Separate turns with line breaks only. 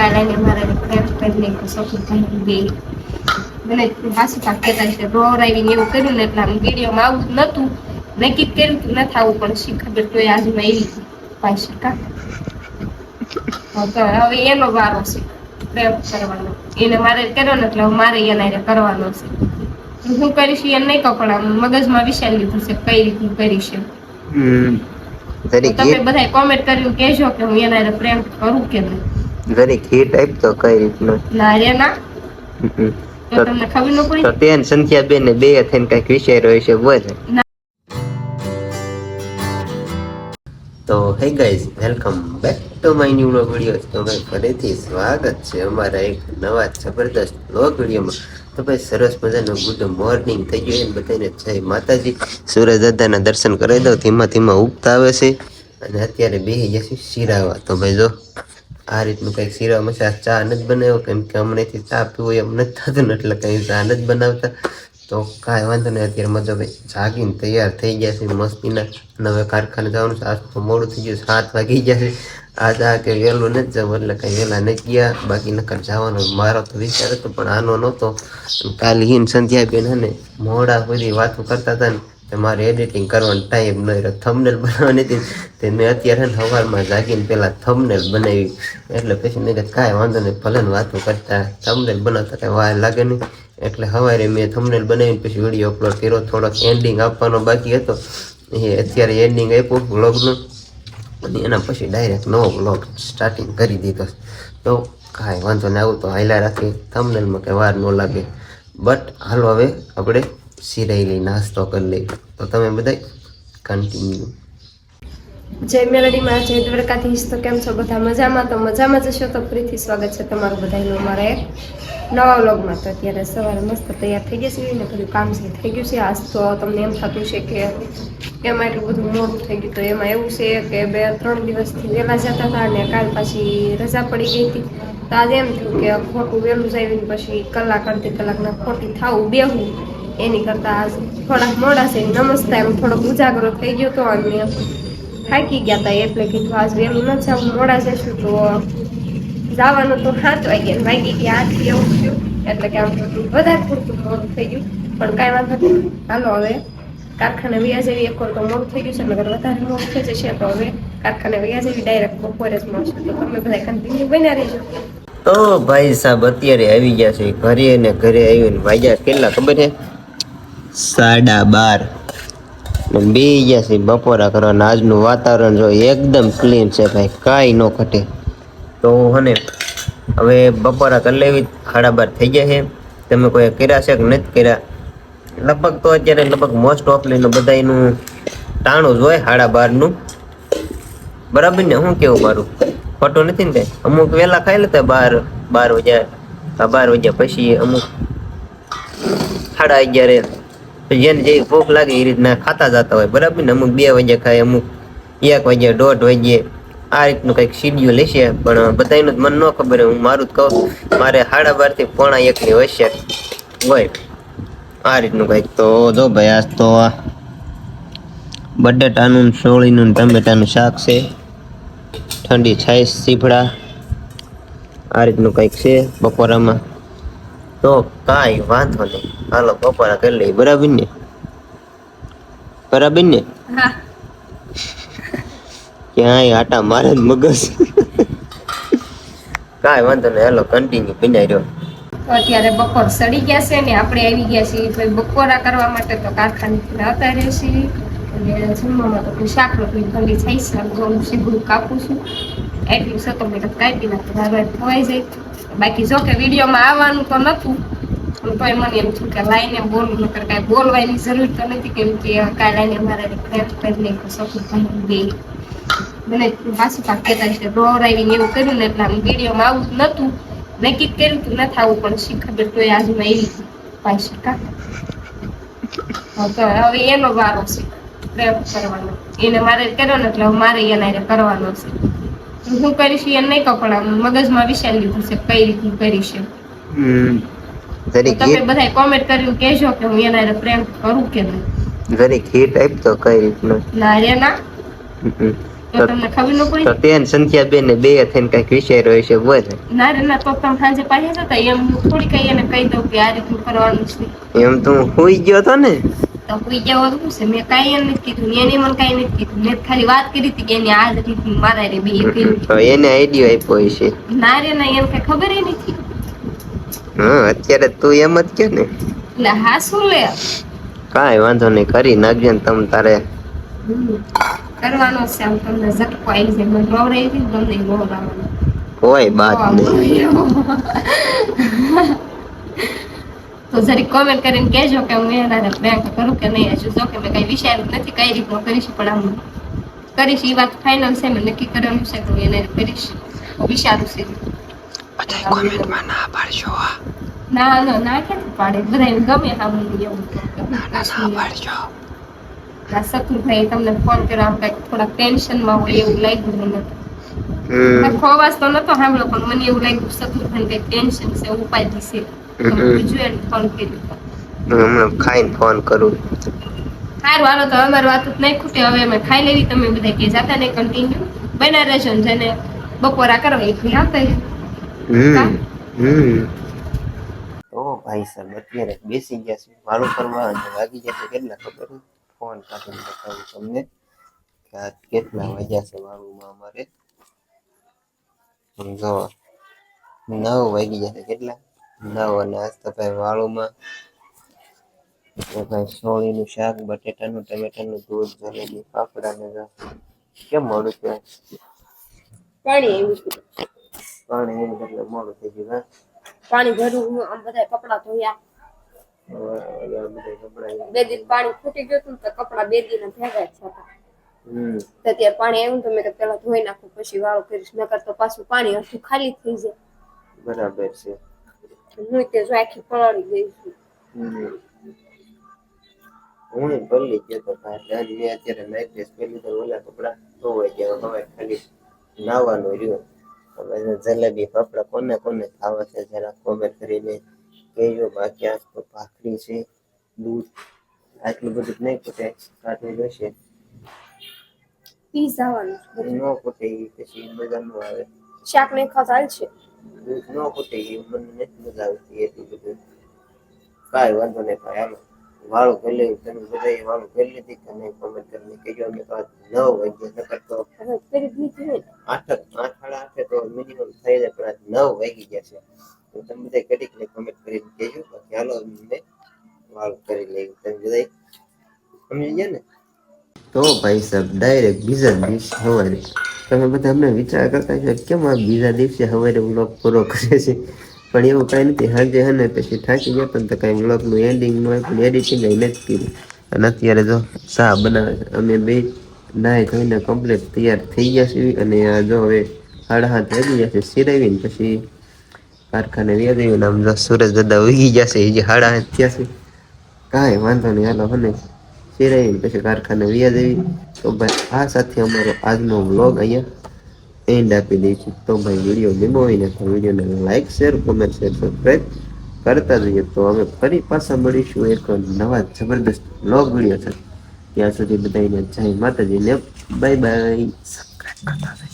કાલે મારા પ્રેમ કરી નાખ્યો ભાઈ બે. મને હાસી પાક કહેતા છે રોવરાવીને એવું કર્યું ને એટલે આમ વિડીયોમાં આવું નહોતું નક્કી કર્યું હતું ન થવું પણ શી ખબર તો આજમાં એવી પાછી કા. તો હવે એનો વારો છે પ્રેમ કરવાનો. એને મારે કર્યો ને એટલે મારે એના કરવાનો છે. હું કરીશ એ નહીં કહો પણ આમ મગજમાં વિચારી લીધું છે કઈ રીતનું કરીશ તમે બધા કોમેન્ટ કર્યું કેજો કે હું એના પ્રેમ કરું કે નહીં.
જરીક હિટ આપ તો કઈ રીતનું?
ના ના તો
તો
તમને ખબર ન
તો તેન સંખ્યા બેન ને બે થઈને કંઈક વિચાર્યો છે બોલ. તો hey guys welcome back to my new vlog video તો ભાઈ ફરીથી સ્વાગત છે અમારા એક નવા જબરદસ્ત વ્લોગ વિડીયોમાં તો ભાઈ સરસ મજાનો ગુડ મોર્નિંગ થઈ ગયું અને બધાને. જય માતાજી. સૂરજ દાદાના દર્શન કરાવી દઉં ધીમા ધીમા ઉગતા આવે છે. અને અત્યારે બેસી જશે શિરાવા. તો ભાઈ જો. આ રીતનું કંઈક શીરા મસા ચા નથી બનાવ્યો, કેમ કે હમણાંથી ચા પીવો એમ નથી થતું ને એટલે કંઈ ચા નથી બનાવતા. તો કાંઈ વાંધો નહીં, અત્યારે મજા ભાઈ જાગીને તૈયાર થઈ ગયા છે મસ્તીના. અને હવે કારખાને જવાનું છે. આજ તો મોડું થઈ ગયું સાત વાગી ગયા છે. આ કે વહેલું નથી જવું, એટલે કંઈ વહેલા નથી ગયા. બાકી નકર જવાનો મારો તો વિચાર હતો, પણ આનો નહોતો. અને કાલે હિન સંધ્યા બેન ને મોડા સુધી વાતો કરતા હતા ને મારે એડિટિંગ કરવાનો ટાઈમ ન રહ્યો. થમનેલ બનાવવાની હતી તે મેં અત્યારે સવારમાં જાગીને પહેલાં થમનેલ બનાવી. એટલે પછી મેં કીધું કાંઈ વાંધો નહીં, ભલે વાતો કરતા થમનેલ બનાવતા કાંઈ વાર લાગે નહીં. એટલે સવારે મેં થમનેલ બનાવીને પછી વીડિયો અપલોડ કર્યો. થોડોક એન્ડિંગ આપવાનો બાકી હતો. એ અત્યારે એન્ડિંગ આપ્યું બ્લોગનો અને એના પછી ડાયરેક્ટ નવો વ્લોગ સ્ટાર્ટિંગ કરી દીધો. તો કાંઈ વાંધો નહીં, આવું તો હાઈલા રાખી. થમનેલમાં કંઈ વાર ન લાગે. બટ હાલો હવે આપણે સિરાયેલી નાસ્તો કરી લઈ. તો તમે બધા કન્ટિન્યુ
જય મેલડીમાં જય દ્વારકાધીશ. તો કેમ છો બધા મજામાં? તો મજામાં જશો તો ફરીથી સ્વાગત છે તમારું બધાનું અમારા નવા વ્લોગમાં. તો અત્યારે સવારે મસ્ત તૈયાર થઈ ગયા છે ને બધું કામ છે, થઈ ગયું છે. આજ તો તમને એમ થતું છે કે એમાં એટલું બધું મોડું થઈ ગયું. તો એમાં એવું છે કે બે ત્રણ દિવસથી વહેલા જતા હતા અને કાલ પાછી રજા પડી ગઈ હતી. તો આજે એમ થયું કે ખોટું વહેલું જાવીને પછી કલાક અડધી કલાકના ખોટી થાવું બેહું. એની કરતાં થોડાક મોડા છે. નમસ્તે એમ થોડોક ઉજાગરો થઈ ગયો હતો અને થાકી ગયા હતા એટલે કીધું, આજ વહેલું ન આવું મોડા જશું તો જવાનું તો સાત વાગ્યા વાગી ગયા, આઠથી એવું થયું. એટલે કે આમ થોડું વધારે પૂરતું મોડું થઈ ગયું. પણ કાંઈ વાંધો નહીં. હાલો હવે, કારખાને વ્યાજ જેવી એક વાર તો મોડું થઈ ગયું છે નગર વધારે મોડું થઈ જશે. તો હવે કારખાને વ્યાજ જેવી ડાયરેક્ટ બપોરે જ મળશે. તો તમે બધા કન્ટિન્યુ બન્યા રહેજો.
તો ભાઈ સાહેબ, અત્યારે આવી ગયા છે, ઘરે ને ઘરે આવીને વાગ્યા કેટલા, ખબર છે? સાડા બાર. બે ગયા છે બપોરા કરવાના આજનું વાતાવરણ જો એકદમ ક્લીન છે ભાઈ, કાંઈ ન ઘટે. તો હને હવે બપોરા કરી લેવી, સાડા બાર થઈ ગયા છે. તમે કોઈ કર્યા છે કે નથી કર્યા? લગભગ તો અત્યારે લગભગ મોસ્ટ ઓફલી બધા એનું ટાણું જ હોય સાડા બારનું બરાબર ને? શું કેવું મારું? ખોટું નથી ને અમુક વહેલા ખાઈ લેતા બાર બાર વાગ્યા બાર વાગ્યા પછી અમુક સાડા અગિયારે જેને જે ભૂખ લાગે એ રીતના ખાતા જતા હોય. બરાબર ને? અમુક બે વાગ્યા ખાય, અમુક એક વાગ્યા દોઢ વાગ્યે આ રીતનું કંઈક શિડ્યુલ હશે. પણ બધાનું મને ન ખબર, હું મારું જ કહું. મારે સાડા બારથી પોણા એકની હશે. હોય. આ રીતનું કંઈક. તો જો ભાઈ, આજ તો આ બટેટાનું સોળીનું ટમેટાનું શાક છે. ઠંડી છાશ સીફળા આ રીતનું કંઈક છે બપોરામાં. તો કાંઈ વાંધો નહીં. હાલો બપોરા કરી લઈએ. બરાબર ને? બરાબર ને? ક્યાંય આટા મારે મગજ? કાંઈ વાંધો નહીં. હાલો કન્ટિન્યુ બનાવી રહ્યો.
તો અત્યારે બપોર સડી ગયા છે ને આપણે આવી ગયા છીએ. ભાઈ બપોરા કરવા માટે તો કારખાનેથી આવતા રહેશે અને જમવામાં તો શાક રોટલી ઠંડી થઈ છે. ઘઉં સીધું કાપું છું. એટલું સતો મેં કાપી નાખું. હવે ખોવાઈ જાય. બાકી જો કે વિડીયોમાં આવવાનું તો નહોતું તોય મને એમ થયું કે લાઈને બોલવું, નકર કાંઈ બોલવાની જરૂર તો નથી, કેમ કે કાંઈ લાઈને મારે પ્રેમ કરી નાખ્યો ભાઈ બે મને હાસી પાક કહેતા છે રોવરાવીને એવું કર્યું ને એટલે આમ વિડીયોમાં આવું નહોતું નક્કી કર્યું હતું નથી આવું, પણ શી ખબર તો આજમાં એવી પાછી કા તો હવે એનો વારો છે, પ્રેમ કરવાનો. એને મારે કર્યો ને એટલે મારે એના કરવાનો છે. હું કરીશ એ નહીં કપડા મગજમાં વિચારી લીધું છે કઈ રીતનું કરીશ તમે બધા કોમેન્ટ કર્યું કેજો કે હું એના પ્રેમ કરું કે નહીં.
જરીક હિટ ટાઈપ તો કઈ રીતનું?
ના રે ના. તો તમને ખબર ન પડી?
તો તેન સંખ્યા બેન ને બે થઈને કંઈક વિચાર્યો હશે બોલ.
ના રે ના તો તમે સાંજે પાછી જતા એમ હું થોડી કઈ એને કહી દઉં કે આ રીતનું કરવાનું છે.
એમ તું હોઈ ગયો તો ને.
તો કોઈ જવા શું છે મેં કાંઈ એમ નથી કીધું એને મને કાંઈ નથી કીધું. મેં ખાલી વાત કરી હતી કે એની આ જ રીતનું મારા રે બે
તો એને આઈડિયો આપ્યો હશે.
ના રે ના એમ કઈ ખબર નથી.
હા અત્યારે તું એમ જ કે ને.
એટલે હા શું લે?
કાંઈ વાંધો નહીં કરી નાખજે ને તમ તારે.
કરવાનો છે આમ તમને ઝટકો આવી જાય મને રોવરાઈ હતી તમને બહુ રોવરાવાનો
કોઈ બાત નહીં.
તો જરી કોમેન્ટ કરીને કહેજો કે હું એના બેંક કરું કે નહીં. હજુ જો કે મેં કઈ વિચાર્યું નથી કઈ રીતનું કરીશ પણ આમ કરીશ. એ વાત ફાઇનલ છે મેં નક્કી કરવાનું છે કે હું એને કરીશ. વિચારું છે.
ના પાડજો
ના ના ના ક્યાંથી પાડે? બધાને ગમે હા હું એવું
પાડજો.
ના શત્રુભાઈ તમને ફોન કર્યો આમ કંઈક થોડાક ટેન્શનમાં હોય એવું લાગ્યું મને. અવાજ તો નતો સાંભળો પણ મને એવું લાગ્યું શકુભાઈ કંઈક ટેન્શન છે ઉપાધિ છે.
ખાઈને ફોન કરું.
સારું હાલો તો અમારી વાત નહીં ખૂટે. હવે અમે ખાઈ લેવી તમે બધા કે જાતા નહીં કન્ટિન્યુ બના રહેશો ને જેને બપોરા કરવા એ ઘરે આવતા
તો ભાઈ સાહેબ અત્યારે બેસી ગયા છે. વાળું કરવા અને વાગી જશે કેટલા ખબર ફોન કાઢીને બતાવું તમને કે આ કેટલા વાગ્યા છે વાળુમાં અમારે. આમ જો નવ વાગી જશે કેટલા? નવ અને કઈ વાળુમાં. તો ભાઈ સોળીનું શાક બટેટાનું ટમેટાનું દૂધ જલેબી પાપડા ને. કેમ મોડું છે?
પાણી.
પાણી એની એટલે મોડું થઈ ગયું
પાણી ભર્યું હું આમ બધા કપડા ધોયા. બે દિન પાણી ફૂટી ગયું હતું ને તો કપડા બે દિન ભેગા જ હતા તો અત્યારે પાણી આવ્યું ને તો મેં કીધું પેલા ધોઈ નાખું પછી વાળો કરીશ. નકર તો પાછું પાણી અડધું ખાલી થઈ જાય.
બરાબર છે.
હું જો આખી પલાળી ગઈ છું.
હું ભલી ગયો તો એટલે મેં અત્યારે નાઈટ ડ્રેસ પહેરી તો ઓલા કપડા ધોવાઈ ગયા હવે ખાલી નાવાનું રહ્યું. હવે જલેબી પાપડા કોને કોને ખાવા છે જરા કોમેન્ટ કરીને કહેજો. બાકી આજ તો ભાખરી છે દૂધ આટલું બધું નહીં ખૂટે કાઢવું જોઈશે.
પી જવાનું
ન ખૂટે પછી મજા મજાનું આવે.
શાક નહીં ખાતા
દૂધ ન ખૂટે ગયું મને નથી મજા આવતી એટલું બધું. કાંઈ વાંધો નહીં ભાઈ હાલો. વાળું કરી લેવું તમે બધાએ વાળું કરી લીધી કોમેન્ટ કરીને કહેજો. અમે આજ નવ વાગ્યા નકર તો આઠ આઠ સાડા આઠે તો મિનિમમ થઈ જાય પણ આજ નવ વાગી ગયા છે. તો તમે બધા ઘડીક ને કમેન્ટ કરીને કહેજો. બાકી હાલો મેં વાળું કરી લઈએ તમે બધા સમજી ગયા ને? તો ભાઈ સાહેબ ડાયરેક્ટ બીજા દિવસે સવારે. તમે બધા અમને વિચાર કરતા છો કેમ આ બીજા દિવસે સવારે વ્લોગ પૂરો કરે છે? પણ એવું કાંઈ નથી હાજે હને પછી થાકી ગયા પણ તો કાંઈ વ્લોગનું એન્ડિંગ ન હોય, પણ એડિટિંગ કંઈ નથી કર્યું. અને અત્યારે જો ચા બનાવે છે. અમે બે નાય ધોઈને કમ્પ્લીટ તૈયાર થઈ ગયા છીએ અને આ જો હવે સાડા હાથ વાગી ગયા છે સિરાવીને પછી કારખાને વ્યાજ આમ જો સુરજ દાદા ઉગી ગયા છે એ જે સાડા હાથ થયા છે. કાંઈ વાંધો નહીં, હાલો હને. સિરાવીને પછી કારખાને વ્યા દેવી. તો ભાઈ, આ સાથે અમારો આજનો વ્લોગ અહીંયા એન્ડ આપી દઈશું તો ભાઈ વીડિયો ગમ્યો હોય ને તો વિડીયોને like share comment share subscribe કરતા જઈએ તો અમે ફરી પાછા મળીશું એક નવા જબરદસ્ત વ્લોગ વીડિયો છે ત્યાં સુધી બધાને જય માતાજીને બાય બાય સબસ્ક્રાઈબ કરતા